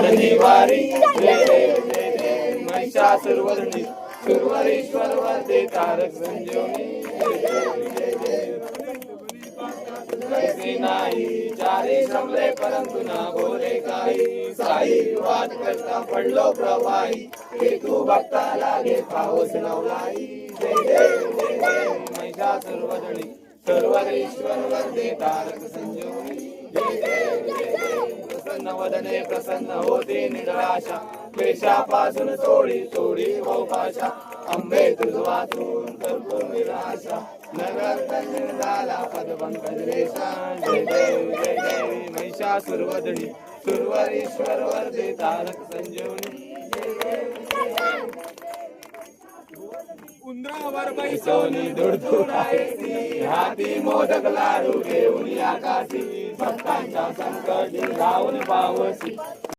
वारी देव महिषासुरवरणी सुरवरेश्वर वरदे तारक देव कैसे नाही चारी श्रमले परंतु ना बोले काही। साई वाद करता पडलो प्रवाही हे तू भक्ता लागे पाऊस नवलाई। जय देव जय देव महिषासुरवरणी सर्वरेश्वर वरदे तारक संजीवनी वदने प्रसन्न होते निराशा. क्लेशापासून सोडी सोडी भाषा अंबे तुझवातून करतो निराशा. नगर तन्मय झाला पदपंकज रेषा. जय देव जय देव महिषासुरवदनी सुरवरेश्वर तारक संजीवनी. उंदरावर बैसोनी दुडदुड आहे हाती मोदक लाडू घेऊन आकाशी भक्तांच्या संकटी धावून पावसी.